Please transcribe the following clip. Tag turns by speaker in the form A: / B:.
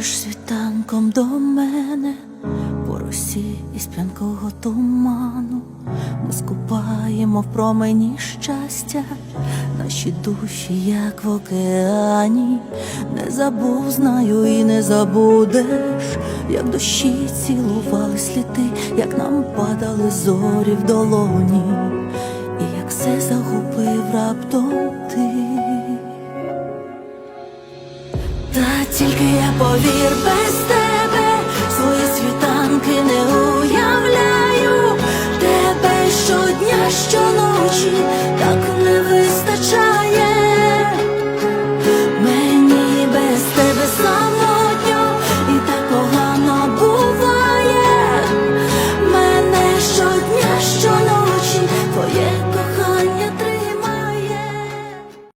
A: Йдеш світанком до мене по росі із п'янкого туману. Ми скупаємо в промені щастя, наші душі, як в океані. Не забув, знаю і не забудеш, як дощі цілували сліди, як нам падали зорі в долоні, і як все загубив раптом ти. тільки я повір без тебе, свої світанки не уявляю тебе щодня, щоночі.